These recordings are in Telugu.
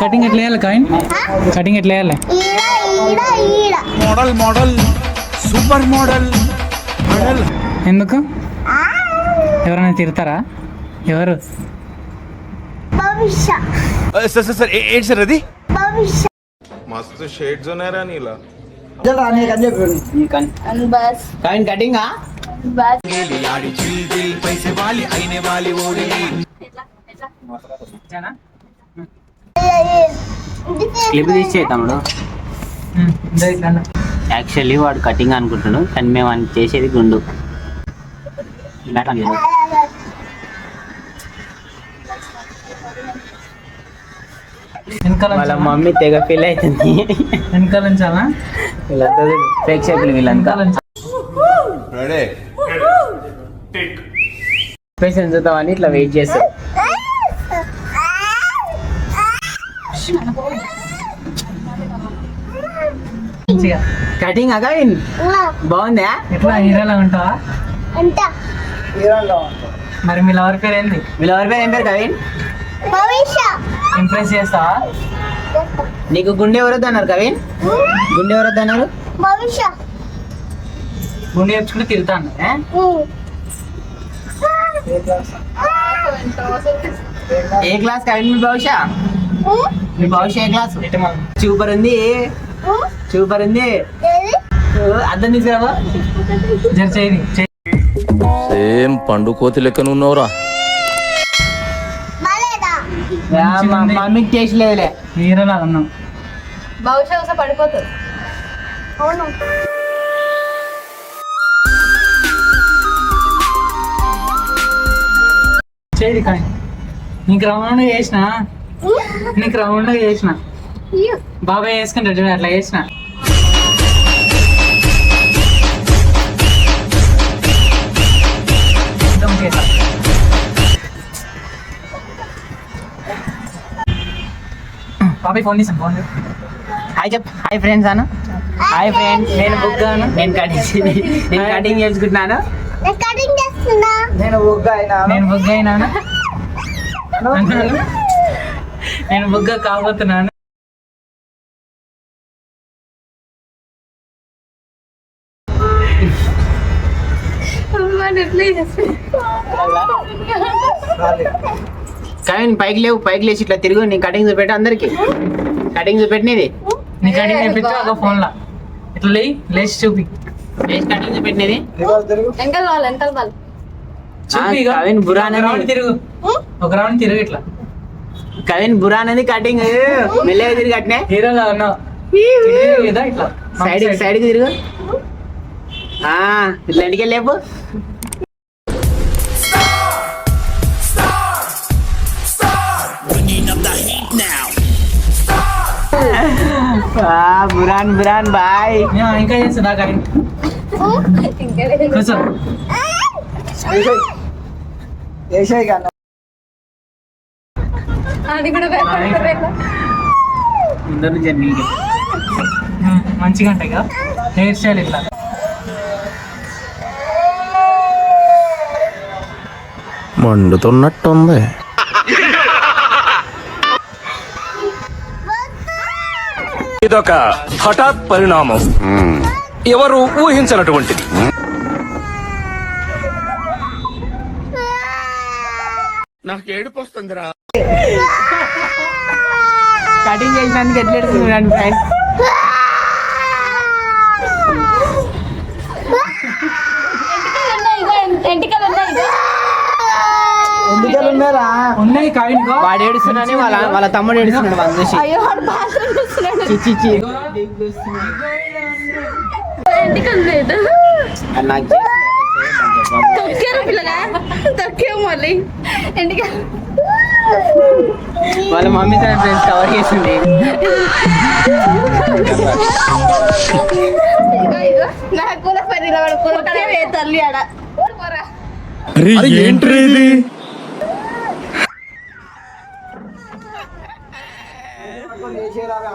కటింగ్ ఎట్లా వేయాలి కాయిన్ కటింగ్ ఎట్లా వేయాలి ఈడ ఈడ ఈడ model model super model model ఎందుకు ఎవరైనా తిడతారా ఎవరు భవిష్య సార్ సార్ సార్ ఏ- ఏంటి సార్ అది భవిష్య मस्त शेड जो नाही राणीला అని bus coin cutting bus clip తీసే తమ్ముడు. యాక్చువల్లీ వాడు కటింగ్ అనుకుంటున్నాడు కానీ మేము అని చేసేది గుండు. వాళ్ళ మమ్మీ తెగ ఫీల్ అవుతుంది. వెనకాల ఉంచాలా? వీళ్ళంతా ప్రేక్షకులు వీళ్ళంతా. ఎక్స్ప్రెషన్ చూద్దామని ఇట్లా వెయిట్ చేస్తారు మంచిగా. కటింగ్ అగైన్ బాగుందా? ఎట్లా? హీరోలా ఉంటావా? మరి మీ లవర్ పేరు ఏంది? వీళ్ళ ఎవరి పేరు ఏం పేరు కవిన్? భవిష్య. ఇంప్రెస్ చేస్తావా? నీకు గుండె ఎవరొద్దు అన్నారు కవిన్? గుండె ఎవరొద్దు అన్నారు? గుండె నేర్చుకుంటే తిడతాను ఏ? ఏ క్లాస్? కవిన్ మీ భవిష్య? మీ భవిష్య ఏ క్లాస్? మా- సూపర్ ఉంది. సూపర్ ఉంది అర్థం తీసుకురావా జర చేయని చేయి. సేమ్ పండు కోతి లెక్కన ఉన్నవరా. మమ్మీకి టేస్ట్ లేదులే. ఉన్నాం భవిష్యత్ వస్తే పడిపోతుంది. అవును. చేయి కానీ. నీకు రౌండ్ చేసిన? నీకు రౌండ్ చేసిన? బాబాయ్ వేసుకుంటాడు చూడు అట్లా చేసా. బాబాయ్ ఫోన్ చేసాను ఫోన్. హాయ్ చెప్ హాయ్ ఫ్రెండ్స్ అను హాయ్ ఫ్రెండ్స్. నేను బుగ్గాను నేను కటింగ్ నేను కటింగ్ చేసుకుంటున్నాను? నేను బుగ్గ అయినా నేను బుగ్గ అయినాను. నేను బుగ్గ కాబోతున్నాను కవిన్ పైకి లేవు పైకి లేచి ఇట్లా తిరుగు నీ కటింగ్ చూపెట్టు అందరికి. కటింగ్ చూపెట్టినది. నీ కటింగ్ చేపించు ఒక ఫోన్ లా ఇట్లా లేయి లేచి చూపి. లేచి కటింగ్ చూపెట్టినది. వెనకాల వాళ్ళు వెనకాల వాళ్ళు. కవిన్ ఒక రౌండ్ తిరుగు. ఒక రౌండ్ తిరుగు ఇట్లా. కవిన్ బురా అనేది కటింగ్ మెల్లగా తిరిగి అట్నే. హీరోలా ఉన్నావు ఇట్లా? సైడ్ సైడ్కి తిరుగు. ఆ, ఇట్లా ఇంటికి లేపు. బురాన్ బురాన్ బాయ్. ఇంకా చేస్తా కూర్చో. అది కూడా ఉమ్, మంచిగా ఉంటాయి కదా? హెయిర్ స్టైల్ ఇట్లా. మండుతున్నట్టుంది. ఇదొక హఠాత్ పరిణామం. ఎవరు ఊహించినటువంటిది. నాకు ఏడుపు వస్తుందిరా. కటింగ్ చేసినందుకు ఎట్లా ఎడుతున్నాడు ఉన్నాయి. వాడు ఏడుస్తున్నానే వాళ్ళ వాళ్ళ తమ్ముడు ఏడుస్తున్నాడు వాళ్ళ చూసి. అయ్యో వాడు బాత్రూమ్ చూస్తున్నాడు చి, చి, చి. ఎంటికలు లేదు అది నాకు చేసి- తొక్కారు పిల్లగా? తొక్కాము మళ్ళీ. వాళ్ళ మమ్మీ తన ఫ్రెండ్స్ కవర్ చేసింది. నాకు కూడా పని తల్లి ఆడ. ఏంట్రీ ఇది మంచిగా ఉంది దా. దా, దా, మంచిగా ఉంది. పో, పో, పో, పో, నా ఇగో.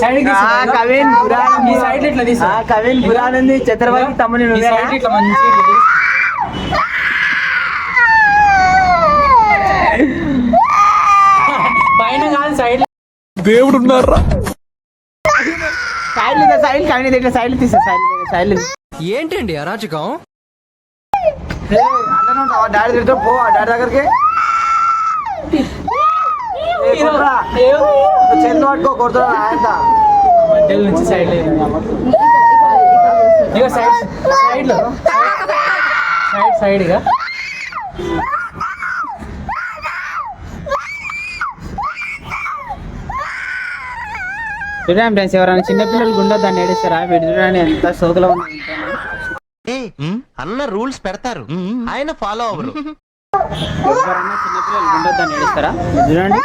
కవిన్ కవిన్ ఉంది ఛత్రపతి తమ్ముని. పైన కాదు సైడ్ దేవుడు ఉన్నారా సైడ్ లేదా సైడ్ కవిన్ ఇట్లా సైడ్ తీసా సైడ్ సైడ్. ఏంటండి అరాచకం ఉంటావా? డాడీ తిరుగుతా పో డాడీ దగ్గరికి. చేతిలో పట్టుకో కొడుతున్నా ఆయన మధ్యలో నుంచి సైడ్ ఇక సైడ్ సైడ్లో. సైడ్ సైడ్ ఇక చూడండి ఫ్రెండ్స్ ఎవరైనా చిన్నపిల్లలు గుండె దాన్ని ఏడుస్తారా? వీడు చూడండి ఎంత సోకులో ఉంది అన్న రూల్స్ పెడతారు. ఆయన ఫాలో అవ్వరు. ఎవరైనా చిన్నపిల్లలు గుండె దాన్ని ఏడుస్తారా? చూడండి.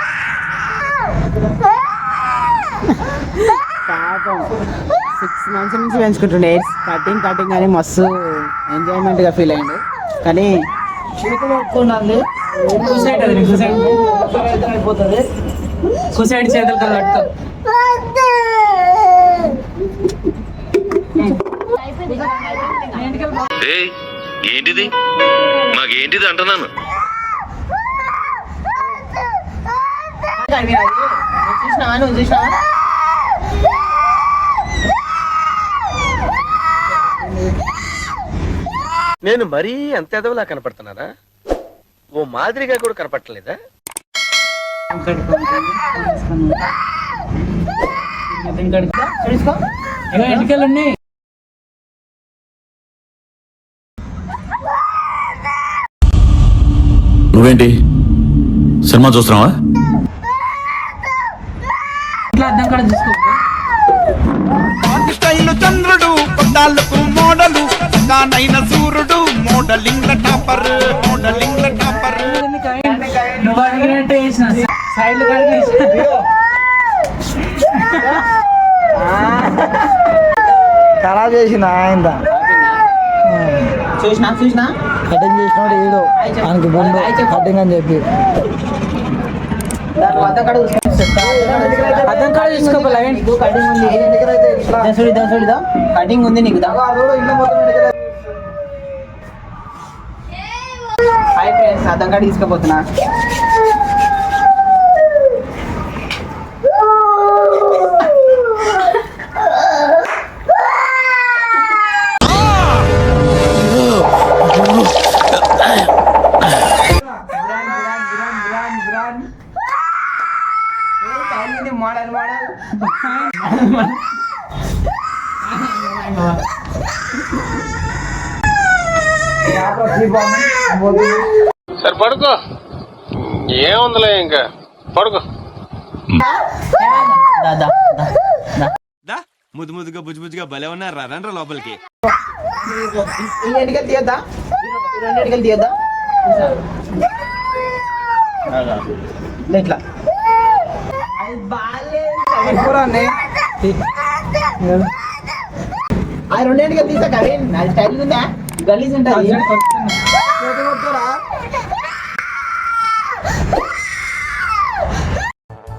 సిక్స్ మంత్స్ నుంచి పెంచుకుంటుండే. కటింగ్ కటింగ్ అని మస్తు ఎంజాయ్మెంట్గా ఫీల్ అయ్యిండు కానీ కుసైడ్ చేతులు ఏంటిది? మాకేంటిది అంటున్నాను? చూసినావా? నువ్వు చూసినావా? నేను మరీ అంత ఎదవలా కనపడుతున్నారా ఓ మాదిరిగా కూడా కనపడలేదా నువ్వేంటి? సినిమా చూస్తున్నావా? ఇట్లా అర్థం కూడా చూసుకో స్టైల్ చంద్రుడు పద్దాలకు మోడలు సూర్యుడు. Modeling topper modeling topper. నువ్వు అడిగినట్టే చేసిన సైడ్ కూడా చేసిన ఖరాబ్ చేసిన ఆయన. చూసినా చూసినా? కటింగ్ చేసినాడు ఏడు ఆయనకి బొండు. కటింగ్ అని చెప్పి. అర్థం కాడ తీసుకోవాలి కటింగ్ ఉంది. దసుడి దసుడిదా కటింగ్ ఉంది నీకు అర్థం కాడ తీసుకోపోతున్నా. మోడల్ మోడల్ సరే పడుకో. ఏముందిలే ఇంకా? పడుకో. ముద్దు ముద్దుగా బుజ్జు బుజ్జుగా భలే ఉన్నారు. రండ్రా లోపలికి. తీయద్దా? తీయద్దా? ఇట్లా, ఆ తీసా కరీన్ అది స్టైల్ ఉందా? గలీజ్ ఉంటుంది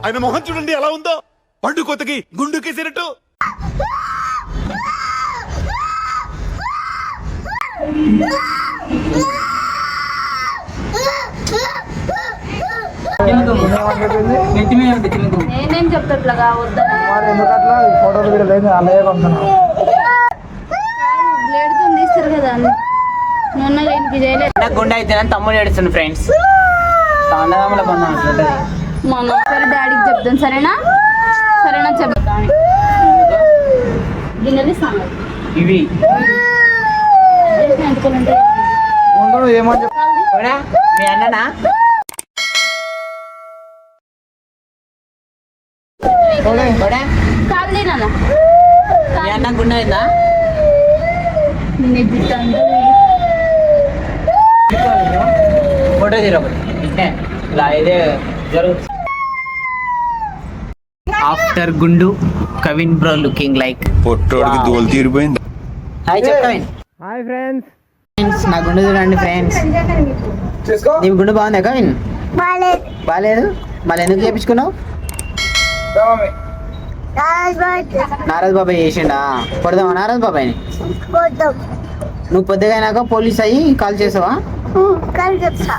ఆయన మొహం చూడండి ఎలా ఉందో. పండు కొత్తకి గుండు కేసినట్టు. నేనేం బ్లేడ్తో తీస్తారు కదా ఇంటికి చేయలేదు. నాకు గుండె అయితే తమ్ముడు ఏడుస్తుంది ఫ్రెండ్స్ అన్నదమ్ముల బంధం అట్లుంటది మొన్న ఒకసారి డాడీకి చెప్తాను సరేనా? సరేనా చెప్తాను. గిన్నెలు ఇవి. మీ అన్ననా? కాదు నాన్న. మీ అన్న గుండె అయిందా? ఫోటో తీరు ఒకటి. ఇట్నే. ఇలా ఇదే ఆఫ్టర్ గుండు కవిన్ బ్రో లుకింగ్ లైక్ పొట్టోడికి దోలు తీరిపోయింది. హాయ్ చెప్ కవిన్ హాయ్ ఫ్రెండ్స్ ఫ్రెండ్స్ నా గుండు చూడండి ఫ్రెండ్స్ నీ గుండు బాగుందా కవిన్ బాలేదు. బాగాలేదు మళ్ళీ ఎందుకు చేపించుకున్నావు? నారాజ్ బాబాయ్. చేసిండా? కొడదామా నారాజ్ బాబాయ్ని? నువ్వు పొద్దుగైనాక పోలీస్ అయ్యి కాల్ చేసావా? కలిసి చెప్తా